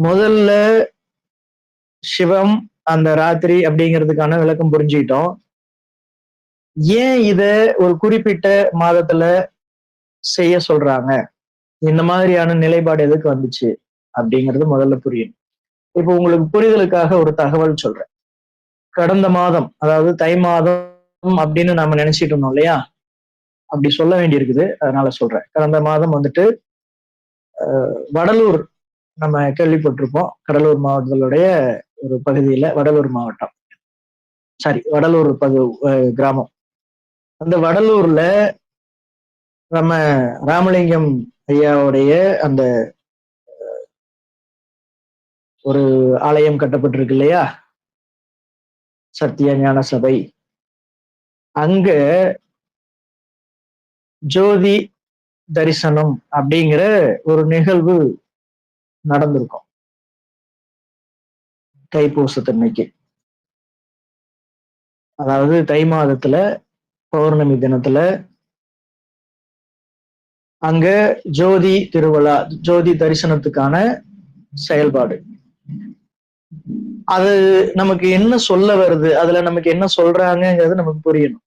முதல்ல சிவம் அந்த ராத்திரி அப்படிங்கிறதுக்கான விளக்கம் புரிஞ்சுக்கிட்டோம். ஏன் இத ஒரு குறிப்பிட்ட மாதத்துல செய்ய சொல்றாங்க? இந்த மாதிரியான நிலைப்பாடு எதுக்கு வந்துச்சு? அப்படிங்கிறது முதல்ல புரியும் இப்போ உங்களுக்கு புரிதலுக்காக ஒரு தகவல் சொல்றேன். கடந்த மாதம் அதாவது தை மாதம் அப்படின்னு நம்ம நினைச்சிட்டு இருந்தோம் இல்லையா? அப்படி சொல்ல வேண்டியிருக்குது. அதனால சொல்றேன். கடந்த மாதம் வந்துட்டு வடலூர் நம்ம கேள்விப்பட்டிருப்போம் கடலூர் மாவட்டத்தினுடைய ஒரு பகுதியில வடலூர் மாவட்டம். சாரி வடலூர் பகு கிராமம். அந்த வடலூர்ல நம்ம ராமலிங்கம் ஐயாவுடைய அந்த ஒரு ஆலயம் கட்டப்பட்டிருக்கு இல்லையா? சத்திய ஞான சபை. அங்க ஜோதி தரிசனம் அப்படிங்கிற ஒரு நிகழ்வு நடந்திருக்கும். தைப்பூசத்தன்மைக்கு அதாவது தை மாதத்துல பௌர்ணமி தினத்துல அங்க ஜோதி திருவிழா ஜோதி தரிசனத்துக்கான செயல்பாடு. அது நமக்கு என்ன சொல்ல வருது அதுல நமக்கு என்ன சொல்றாங்கிறது நமக்கு புரியணும்.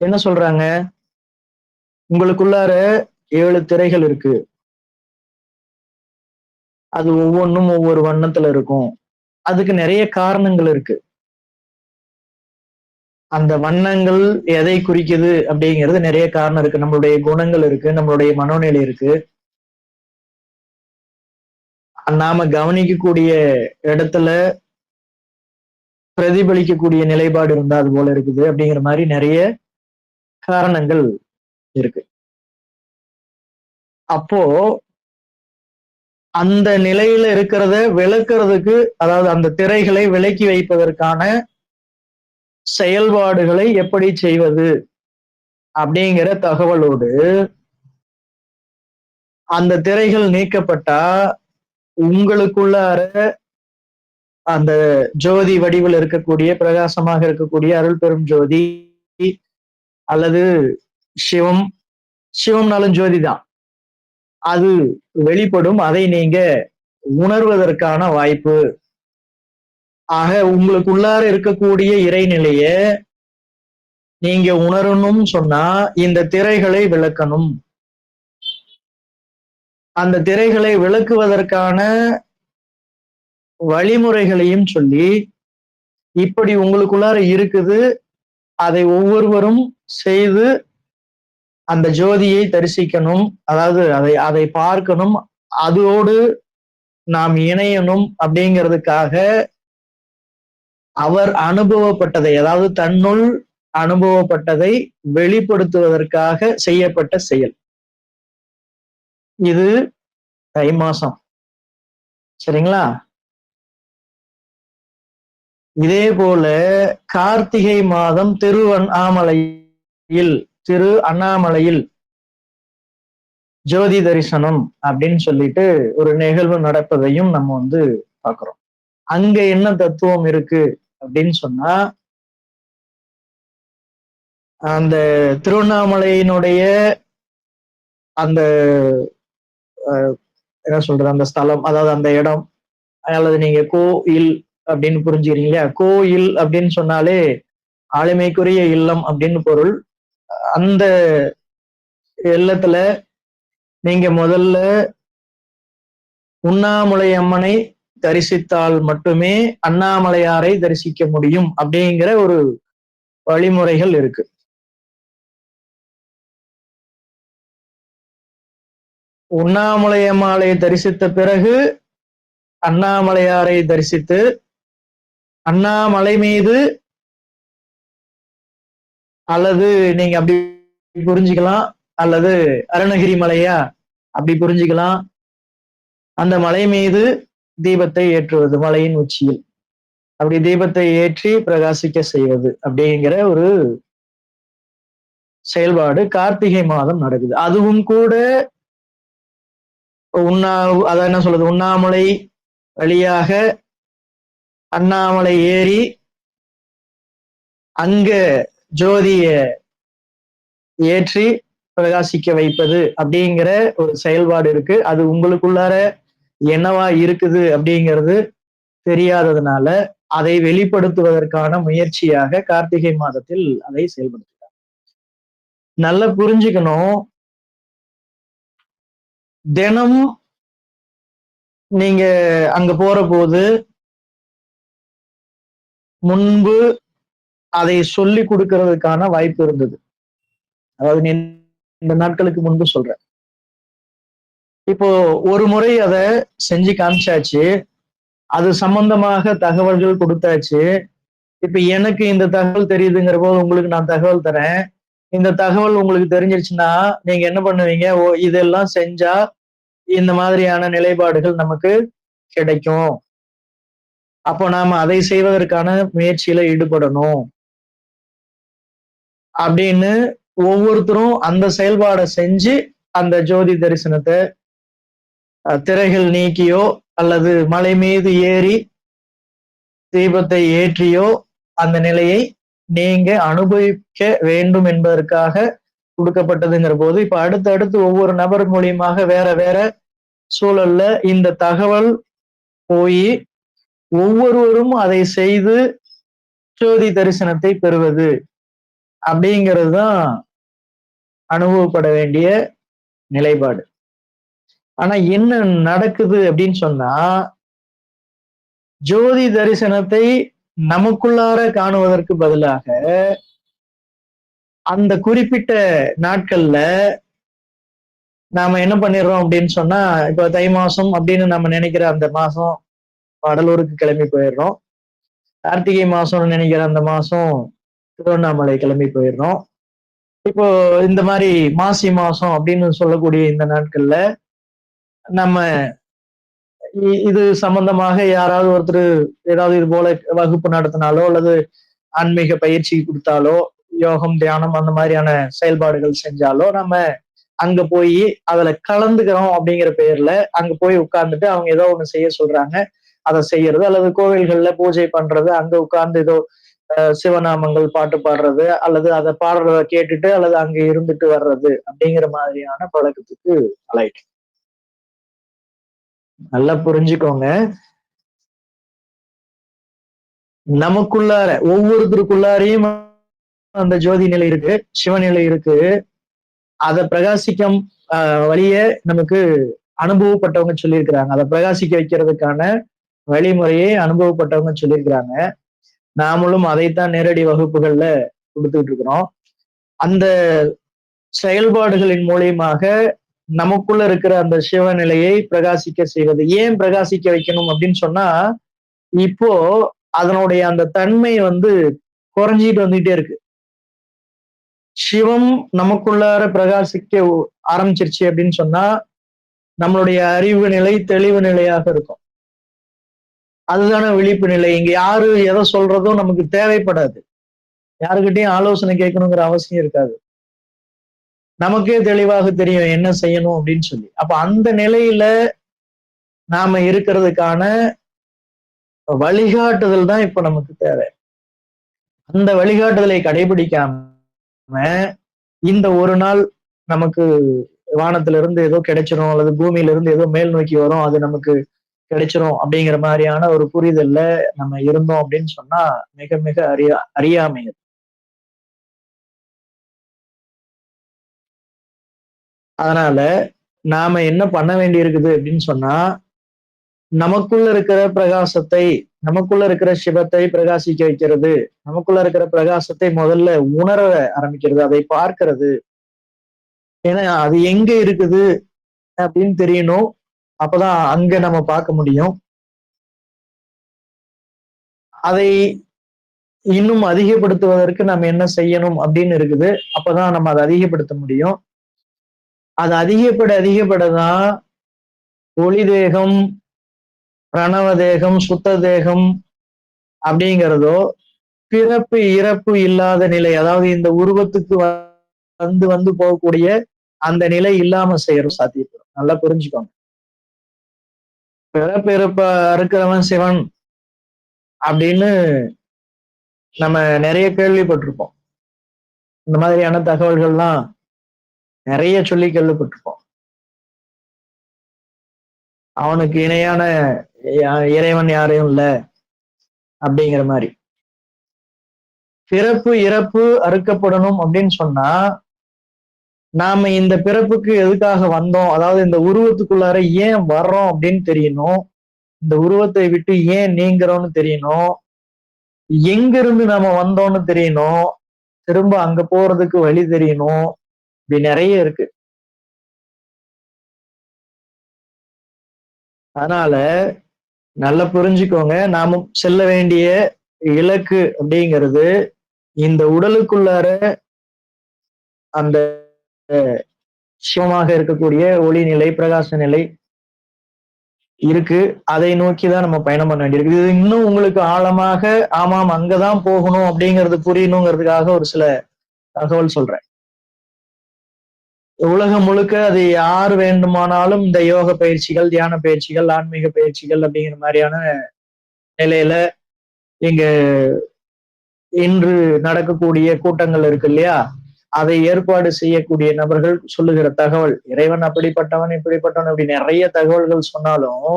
என்ன சொல்றாங்க? உங்களுக்குள்ளார ஏழு திரைகள் இருக்கு. அது ஒவ்வொன்றும் ஒவ்வொரு வண்ணத்துல இருக்கும். அதுக்கு நிறைய காரணங்கள் இருக்கு. அந்த வண்ணங்கள் எதை குறிக்குது அப்படிங்கிறது நிறைய காரணம் இருக்கு. நம்மளுடைய குணங்கள் இருக்கு நம்மளுடைய மனோநிலை இருக்கு. நாம கவனிக்கக்கூடிய இடத்துல பிரதிபலிக்கக்கூடிய நிலைப்பாடு இருந்தா அது போல இருக்குது அப்படிங்கிற மாதிரி நிறைய காரணங்கள் இருக்கு. அப்போ அந்த நிலையில இருக்கிறத விளக்குறதுக்கு அதாவது அந்த திரைகளை விலக்கி வைப்பதற்கான செயல்பாடுகளை எப்படி செய்வது அப்படிங்கிற தகவலோடு அந்த திரைகள் நீக்கப்பட்டா உங்களுக்குள்ளார அந்த ஜோதி வடிவில் இருக்கக்கூடிய பிரகாசமாக இருக்கக்கூடிய அருள் பெரும் ஜோதி அல்லது சிவம் சிவம்னாலும் ஜோதி தான். அது வெளிப்படும். அதை நீங்க உணர்வதற்கான வாய்ப்பு. ஆக உங்களுக்குள்ளார இருக்கக்கூடிய இறைநிலைய நீங்க உணரணும் சொன்னா இந்த திரைகளை விளக்கணும். அந்த திரைகளை விளக்குவதற்கான வழிமுறைகளையும் சொல்லி இப்படி உங்களுக்குள்ளார இருக்குது. அதை ஒவ்வொருவரும் செய்து அந்த ஜோதியை தரிசிக்கணும் அதாவது அதை அதை பார்க்கணும் அதோடு நாம் இணையணும் அப்படிங்கிறதுக்காக அவர் அனுபவப்பட்டதை அதாவது தன்னுள் அனுபவப்பட்டதை வெளிப்படுத்துவதற்காக செய்யப்பட்ட செயல். இது தை மாசம். சரிங்களா? இதே போல கார்த்திகை மாதம் திருவண்ணாமலையில் திரு அண்ணாமலையில் ஜோதி தரிசனம் அப்படின்னு சொல்லிட்டு ஒரு நிகழ்வு நடப்பதையும் நம்ம வந்து பாக்குறோம் அங்க என்ன தத்துவம் இருக்கு அப்படின்னு சொன்னா அந்த திருவண்ணாமலையினுடைய அந்த என்ன சொல்றது அந்த ஸ்தலம் அதாவது அந்த இடம் அல்லது நீங்க கோயில் அப்படின்னு புரிஞ்சுக்கிறீங்க இல்லையா? கோயில் அப்படின்னு சொன்னாலே ஆளுமைக்குரிய இல்லம் அப்படின்னு பொருள். அந்த எல்லத்துல நீங்க முதல்ல உண்ணாமுலை அம்மனை தரிசித்தால் மட்டுமே அண்ணாமலையாரை தரிசிக்க முடியும் அப்படிங்கிற ஒரு வழிமுறைகள் இருக்கு. உண்ணாமலை அம்மாளை தரிசித்த பிறகு அண்ணாமலையாரை தரிசித்து அண்ணாமலை மீது அல்லது நீங்க அப்படி புரிஞ்சுக்கலாம். அல்லது அருணகிரி மலையா அப்படி புரிஞ்சுக்கலாம். அந்த மலை மீது தீபத்தை ஏற்றுவது மலையின் உச்சியில். அப்படி தீபத்தை ஏற்றி பிரகாசிக்க செய்வது அப்படிங்கிற ஒரு செயல்பாடு கார்த்திகை மாதம் நடக்குது. அதுவும் கூட உண்ணா அத என்ன சொல்றது? உண்ணாமலை வழியாக அண்ணாமலை ஏறி அங்க ஜோதிய ஏற்றி பிரகாசிக்க வைப்பது அப்படிங்கிற ஒரு செயல்பாடு இருக்கு. அது உங்களுக்குள்ளார என்னவா இருக்குது அப்படிங்கிறது தெரியாததுனால அதை வெளிப்படுத்துவதற்கான முயற்சியாக கார்த்திகை மாதத்தில் அதை செயல்படுத்துகிறார் நல்லா புரிஞ்சுக்கணும். தினம் நீங்க அங்க போற போது முன்பு அதை சொல்லி கொடுக்கறதுக்கான வாய்ப்பு இருந்தது. அதாவது நீ இந்த நாட்களுக்கு முன்பு சொல்றேன் இப்போ ஒரு முறை அதை செஞ்சு காமிச்சாச்சு. அது சம்பந்தமாக தகவல்கள் கொடுத்தாச்சு. இப்ப எனக்கு இந்த தகவல் தெரியுதுங்கிற போது உங்களுக்கு நான் தகவல் தரேன். இந்த தகவல் உங்களுக்கு தெரிஞ்சிருச்சுன்னா நீங்க என்ன பண்ணுவீங்க? ஓ இதெல்லாம் செஞ்சா இந்த மாதிரியான நிலைப்பாடுகள் நமக்கு கிடைக்கும். அப்போ நாம அதை செய்வதற்கான முயற்சியில ஈடுபடணும். அப்படின்னு ஒவ்வொருத்தரும் அந்த செயல்பாடை செஞ்சு அந்த ஜோதி தரிசனத்தை திரைகள் நீக்கியோ அல்லது மலை மீது ஏறி தீபத்தை ஏற்றியோ அந்த நிலையை நீங்க அனுபவிக்க வேண்டும் என்பதற்காக கொடுக்கப்பட்டதுங்கிற போது இப்ப அடுத்தடுத்து ஒவ்வொரு நபர் மூலியமாக வேற வேற சூழல்ல இந்த தகவல் போய் ஒவ்வொருவரும் அதை செய்து ஜோதி தரிசனத்தை பெறுவது. அப்படிங்கிறது தான் அனுபவப்பட வேண்டிய நிலைப்பாடு. ஆனா என்ன நடக்குது அப்படின்னு சொன்னா ஜோதி தரிசனத்தை நமக்குள்ளார காணுவதற்கு பதிலாக அந்த குறிப்பிட்ட நாட்கள்ல நாம என்ன பண்ணிடுறோம் அப்படின்னு சொன்னா இப்போ தை மாசம் அப்படின்னு நம்ம நினைக்கிற அந்த மாசம் வடலூருக்கு கிளம்பி போயிடுறோம். கார்த்திகை மாசம்னு நினைக்கிற அந்த மாசம் திருவண்ணாமலை கிளம்பி போயிடுறோம். இப்போ இந்த மாதிரி மாசி மாசம் அப்படின்னு சொல்லக்கூடிய இந்த நாட்கள்ல நம்ம இது சம்பந்தமாக யாராவது ஒருத்தர் ஏதாவது இது போல வகுப்பு நடத்தினாலோ அல்லது ஆன்மீக பயிற்சி கொடுத்தாலோ யோகம் தியானம் அந்த மாதிரியான செயல்பாடுகள் செஞ்சாலோ நம்ம அங்க போய் அதுல கலந்துக்கிறோம் அப்படிங்கிற பேர்ல அங்க போய் உட்கார்ந்துட்டு அவங்க ஏதோ ஒண்ணு செய்ய சொல்றாங்க. அதை செய்யறது அல்லது கோவில்கள்ல பூஜை பண்றது அங்க உட்கார்ந்து ஏதோ சிவநாமங்கள் பாட்டு பாடுறது அல்லது அதை பாடுறத கேட்டுட்டு அல்லது அங்க இருந்துட்டு வர்றது அப்படிங்கிற மாதிரியான பழக்கத்துக்கு அலைட் நல்லா புரிஞ்சுக்கோங்க. நமக்குள்ளார ஒவ்வொருத்தருக்குள்ளாரையும் அந்த ஜோதி நிலை இருக்கு சிவநிலை இருக்கு. அதை பிரகாசிக்கம் வழிய நமக்கு அனுபவப்பட்டவங்க சொல்லியிருக்கிறாங்க. அதை பிரகாசிக்க வைக்கிறதுக்கான வழிமுறையை அனுபவப்பட்டவங்க சொல்லியிருக்கிறாங்க. நாமளும் அதைத்தான் நேரடி வகுப்புகள்ல கொடுத்துக்கிட்டு இருக்கிறோம். அந்த செயல்பாடுகளின் மூலியமாக நமக்குள்ள இருக்கிற அந்த சிவநிலையை பிரகாசிக்க செய்வது. ஏன் பிரகாசிக்க வைக்கணும் அப்படின்னு சொன்னா இப்போ அதனுடைய அந்த தன்மை வந்து குறைஞ்சிட்டு வந்துகிட்டே இருக்கு. சிவம் நமக்குள்ளார பிரகாசிக்க ஆரம்பிச்சிருச்சு அப்படின்னு சொன்னா நம்மளுடைய அறிவு நிலை தெளிவு நிலையாக இருக்கும். அதுதான விழிப்பு நிலை. இங்க யாரு எதை சொல்றதோ நமக்கு தேவைப்படாது. யாருக்கிட்டையும் ஆலோசனை கேட்கணுங்கிற அவசியம் இருக்காது. நமக்கே தெளிவாக தெரியும் என்ன செய்யணும் அப்படின்னு சொல்லி. அப்ப அந்த நிலையில நாம இருக்கிறதுக்கான வழிகாட்டுதல் தான் இப்ப நமக்கு தேவை. அந்த வழிகாட்டுதலை கடைபிடிக்காம இந்த ஒரு நாள் நமக்கு வானத்துல இருந்து ஏதோ கிடைச்சிரும் அல்லது பூமியில இருந்து ஏதோ மேல் நோக்கி வரும் அது நமக்கு கிடைச்சிரும் அப்படிங்கிற மாதிரியான ஒரு புரிதல்ல நம்ம இருந்தோம் அப்படின்னு சொன்னா மிக மிக அறியா அறியாமை அதனால நாம என்ன பண்ண வேண்டி இருக்குது அப்படின்னு சொன்னா நமக்குள்ள இருக்கிற பிரகாசத்தை நமக்குள்ள இருக்கிற சிவத்தை பிரகாசிக்க வைக்கிறது நமக்குள்ள இருக்கிற பிரகாசத்தை முதல்ல உணர ஆரம்பிக்கிறது அதை பார்க்கிறது. ஏன்னா அது எங்க இருக்குது அப்படின்னு தெரியணும். அப்பதான் அங்க நம்ம பார்க்க முடியும். அதை இன்னும் அதிகப்படுத்துவதற்கு நம்ம என்ன செய்யணும் அப்படின்னு இருக்குது. அப்பதான் நம்ம அதை அதிகப்படுத்த முடியும். அது அதிகப்பட அதிகப்படதான் ஒளி தேகம் பிரணவ தேகம் சுத்த தேகம் அப்படிங்கிறதோ பிறப்பு இறப்பு இல்லாத நிலை அதாவது இந்த உருவத்துக்கு வந்து வந்து போகக்கூடிய அந்த நிலை இல்லாம செய்யறோம் சாத்தியப்படும் நல்லா புரிஞ்சுக்கோங்க. பிறப்பிறப்ப அறுக்கிறவன் சிவன் அப்படின்னு நம்ம நிறைய கேள்விப்பட்டிருப்போம். இந்த மாதிரியான தகவல்கள்லாம் நிறைய சொல்லி கேள்விப்பட்டிருப்போம். அவனுக்கு இணையான இறைவன் யாரையும் இல்ல அப்படிங்கிற மாதிரி. பிறப்பு இறப்பு அறுக்கப்படணும் அப்படின்னு சொன்னா நாம இந்த பிறப்புக்கு எதுக்காக வந்தோம்? அதாவது இந்த உருவத்துக்குள்ளார ஏன் வர்றோம் அப்படின்னு தெரியணும். இந்த உருவத்தை விட்டு ஏன் நீங்கிறோம்னு தெரியணும். எங்கிருந்து நாம வந்தோம்னு தெரியணும். திரும்ப அங்க போறதுக்கு வழி தெரியணும். இப்படி நிறைய இருக்கு. அதனால நல்லா புரிஞ்சுக்கோங்க. நாம செல்ல வேண்டிய இலக்கு அப்படிங்கிறது இந்த உடலுக்குள்ளார அந்த சிவமாக இருக்கக்கூடிய ஒளி நிலை பிரகாச நிலை இருக்கு. அதை நோக்கி தான் நம்ம பயணம் பண்ண வேண்டியிருக்கு. இது இன்னும் உங்களுக்கு ஆழமாக ஆமாம் அங்கதான் போகணும் அப்படிங்கிறது புரியணுங்கிறதுக்காக ஒரு சில தகவல் சொல்றேன். உலகம் முழுக்க அது யார் வேண்டுமானாலும் இந்த யோக பயிற்சிகள் தியான பயிற்சிகள் ஆன்மீக பயிற்சிகள் அப்படிங்கிற மாதிரியான நிலையில இங்க இன்று நடக்கக்கூடிய கூட்டங்கள் இருக்கு இல்லையா? அதை ஏற்பாடு செய்யக்கூடிய நபர்கள் சொல்லுகிற தகவல் இறைவன் அப்படிப்பட்டவன் இப்படிப்பட்டவன் அப்படி நிறைய தகவல்கள் சொன்னாலும்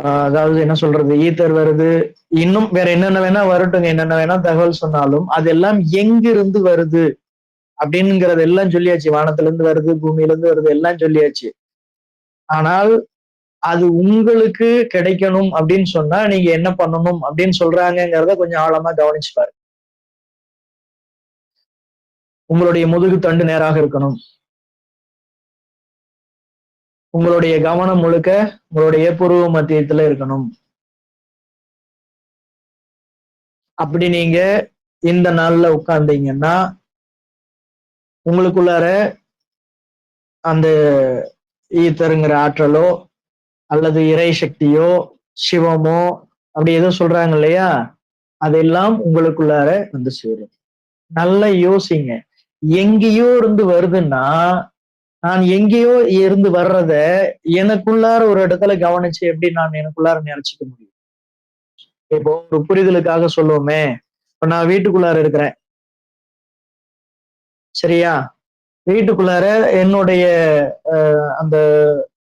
ஆஹ் அதாவது என்ன சொல்றது ஈத்தர் வருது இன்னும் வேற என்னென்ன வேணா வரட்டுங்க என்னென்ன வேணா தகவல் சொன்னாலும் அதெல்லாம் எங்கிருந்து வருது? அப்படிங்கிறது எல்லாம் சொல்லியாச்சு. வானத்துல இருந்து வருது பூமியில இருந்து வருது எல்லாம் சொல்லியாச்சு. ஆனால் அது உங்களுக்கு கிடைக்கணும் அப்படின்னு சொன்னா நீங்க என்ன பண்ணணும் அப்படின்னு சொல்றாங்கங்கிறத கொஞ்சம் ஆழமா கவனிச்சு பாருங்க உங்களுடைய முதுகு தண்டு நேராக இருக்கணும். உங்களுடைய கவனம் முழுக்க உங்களுடைய புருவ மத்தியத்துல இருக்கணும். அப்படி நீங்க இந்த நாள்ல உட்கார்ந்தீங்கன்னா உங்களுக்குள்ளார அந்த ஈத்தருங்கிற ஆற்றலோ அல்லது இறை சக்தியோ சிவமோ அப்படி ஏதோ சொல்றாங்க இல்லையா? அதெல்லாம் உங்களுக்குள்ளார வந்து சேரும். நல்லா யோசிங்க. எங்கேயோ இருந்து வருதுன்னா நான் எங்கேயோ இருந்து வர்றத எனக்குள்ளார ஒரு இடத்துல கவனிச்சு எப்படி நான் எனக்குள்ளார நினைச்சுக்க முடியும்? இப்போ ஒரு புரிதலுக்காக சொல்லுவோமே. இப்ப நான் வீட்டுக்குள்ளார இருக்கிறேன். சரியா? வீட்டுக்குள்ளார என்னுடைய அஹ், அந்த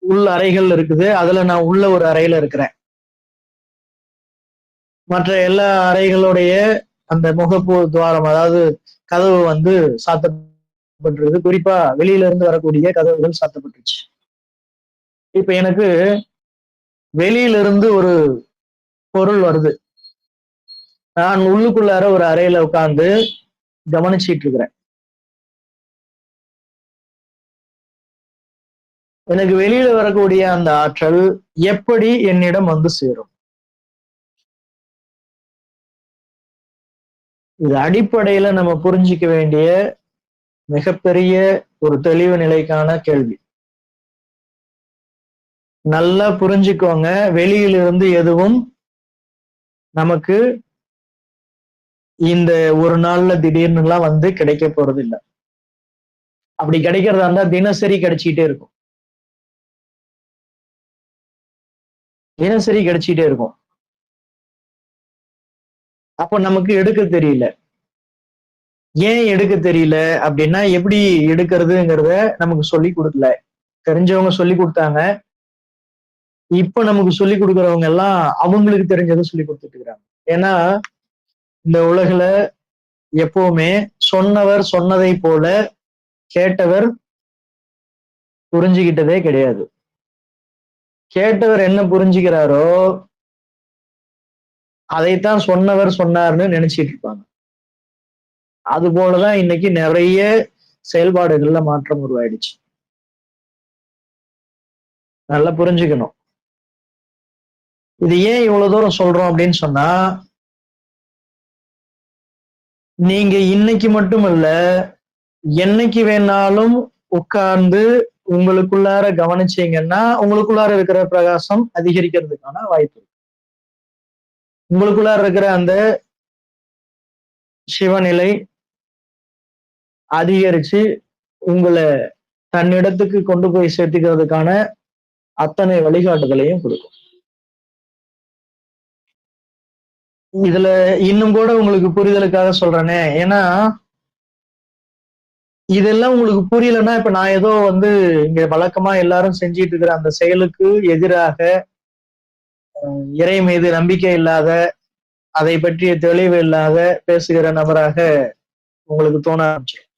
உள் அறைகள் இருக்குது. அதுல நான் உள்ள ஒரு அறையில இருக்கிறேன். மற்ற எல்லா அறைகளுடைய அந்த முகப்பு துவாரம் அதாவது கதவு வந்து சாத்தப்பட்டிருக்கு குறிப்பா வெளியில இருந்து வரக்கூடிய கதவுகள் சாத்தப்பட்டுருச்சு. இப்ப எனக்கு வெளியில இருந்து ஒரு பொருள் வருது. நான் உள்ளுக்குள்ளார ஒரு அறையில உட்கார்ந்து கவனிச்சிட்டு இருக்கிறேன் எனக்கு வெளியில வரக்கூடிய அந்த ஆற்றல் எப்படி என்னிடம் வந்து சேரும்? இது அடிப்படையில நம்ம புரிஞ்சிக்க வேண்டிய மிகப்பெரிய ஒரு தெளிவு நிலைக்கான கேள்வி. நல்லா புரிஞ்சுக்கோங்க வெளியிலிருந்து எதுவும் நமக்கு இந்த ஒரு நாள்ல திடீர்னுலாம் வந்து கிடைக்க போறது இல்லை அப்படி கிடைக்கிறதா இருந்தா தினசரி கிடைச்சிட்டே இருக்கும். தினசரி கிடைச்சிட்டே இருக்கும். அப்போ நமக்கு எடுக்க தெரியல. ஏன் எடுக்க தெரியல? அப்படின்னா எப்படி எடுக்கிறதுங்கிறத நமக்கு சொல்லி கொடுக்கல. தெரிஞ்சவங்க சொல்லி கொடுத்தாங்க. இப்ப நமக்கு சொல்லி கொடுக்கறவங்க எல்லாம் அவங்களுக்கு தெரிஞ்சதை சொல்லி கொடுத்துட்டு இருக்கிறாங்க ஏன்னா இந்த உலகில எப்பவுமே சொன்னவர் சொன்னதை போல கேட்டவர் புரிஞ்சுக்கிட்டதே கிடையாது. கேட்டவர் என்ன புரிஞ்சுக்கிறாரோ அதைத்தான் சொன்னவர் சொன்னார்னு நினைச்சிட்டு இருப்பாங்க அது போலதான் இன்னைக்கு நிறைய செயல்பாடுகள்ல மாற்றம் உருவாயிடுச்சு. நல்லா புரிஞ்சுக்கணும். இது ஏன் இவ்வளவு தூரம் சொல்றோம் அப்படின்னு சொன்னா நீங்க இன்னைக்கு மட்டும் இல்ல என்னைக்கு வேணாலும் உட்கார்ந்து உங்களுக்குள்ளார கவனிச்சீங்கன்னா உங்களுக்குள்ளார இருக்கிற பிரகாசம் அதிகரிக்கிறதுக்கான வாய்ப்பு இருக்கு. உங்களுக்குள்ள இருக்கிற அந்த சிவநிலை அதிகரிச்சு உங்களை தன்னிடத்துக்கு கொண்டு போய் சேர்த்துக்கிறதுக்கான அத்தனை வழிகாட்டுதலையும் கொடுக்கும். இதுல இன்னும் கூட உங்களுக்கு புரிதலுக்காக சொல்றேனே. ஏன்னா இதெல்லாம் உங்களுக்கு புரியலன்னா இப்ப நான் ஏதோ வந்து இங்க வழக்கமா எல்லாரும் செஞ்சிட்டு இருக்கிற அந்த செயலுக்கு எதிராக இறை மீது நம்பிக்கை இல்லாத அதை பற்றிய தெளிவு இல்லாத பேசுகிற நபராக உங்களுக்கு தோண ஆரம்பிச்சிடும்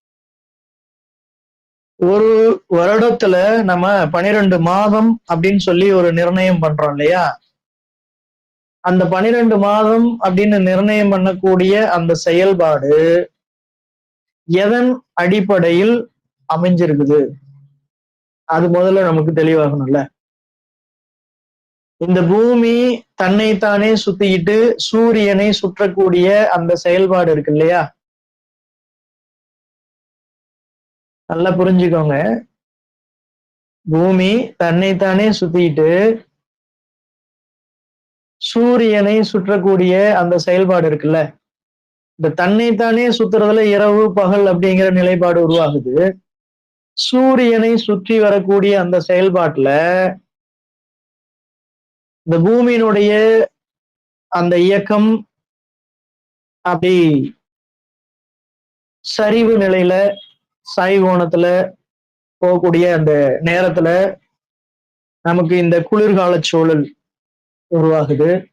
ஒரு வருடத்துல நம்ம பனிரெண்டு மாதம் அப்படின்னு சொல்லி ஒரு நிர்ணயம் பண்றோம் இல்லையா? அந்த பனிரெண்டு மாதம் அப்படின்னு நிர்ணயம் பண்ணக்கூடிய அந்த செயல்பாடு எதன் அடிப்படையில் அமைஞ்சிருக்குது? அது முதல்ல நமக்கு தெளிவாகணும்ல. இந்த பூமி தன்னைத்தானே சுத்திக்கிட்டு சூரியனை சுற்றக்கூடிய அந்த செயல்பாடு இருக்கு இல்லையா? நல்லா புரிஞ்சுக்கோங்க. பூமி தன்னைத்தானே சுத்திட்டு சூரியனை சுற்றக்கூடிய அந்த செயல்பாடு இருக்குல்ல? இந்த தன்னைத்தானே சுத்துறதுல இரவு பகல் அப்படிங்கிற நிலைப்பாடு உருவாகுது. சூரியனை சுற்றி வரக்கூடிய அந்த செயல்பாட்டுல இந்த பூமியினுடைய அந்த இயக்கம் அப்படி சரிவு நிலையில சாய்கோணத்துல போகக்கூடிய அந்த நேரத்துல நமக்கு இந்த குளிர்கால சூழல் உருவாகுது.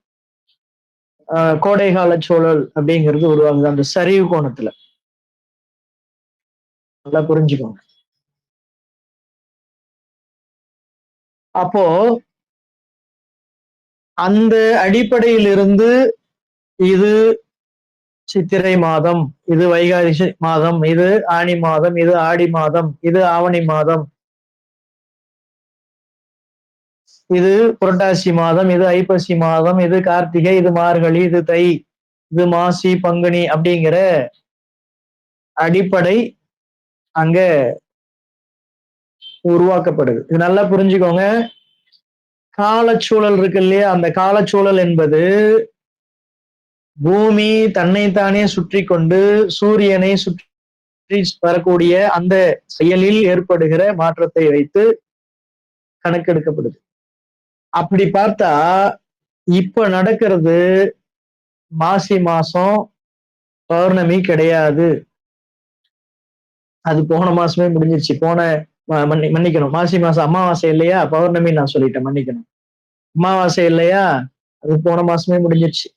ஆஹ் கோடைகால சூழல் அப்படிங்கிறது உருவாகுது அந்த சரிவு கோணத்துல. நல்லா புரிஞ்சுக்கோங்க. அப்போ அந்த அடிப்படையிலிருந்து இது சித்திரை மாதம் இது வைகாசி மாதம் இது ஆனி மாதம் இது ஆடி மாதம் இது ஆவணி மாதம். இது புரட்டாசி மாதம் இது ஐப்பசி மாதம் இது கார்த்திகை இது மார்கழி இது தை இது மாசி பங்குனி அப்படிங்கிற அடிப்படை அங்க உருவாக்கப்படுது. இது நல்லா புரிஞ்சுக்கோங்க. காலச்சூழல் இருக்கு இல்லையா? அந்த காலச்சூழல் என்பது பூமி தன்னைத்தானே சுற்றி கொண்டு சூரியனை சுற்றி வரக்கூடிய அந்த செயலில் ஏற்படுகிற மாற்றத்தை வைத்து கணக்கெடுக்கப்படுது. அப்படி பார்த்தா இப்ப நடக்கிறது மாசி மாசம் பௌர்ணமி கிடையாது. அது போன மாசமே முடிஞ்சிருச்சு. போன மன்னி மன்னிக்கணும். மாசி மாசம் அமாவாசை இல்லையா? பௌர்ணமி நான் சொல்லிட்டேன் மன்னிக்கணும். அமாவாசை இல்லையா? அது போன மாசமே முடிஞ்சிருச்சு.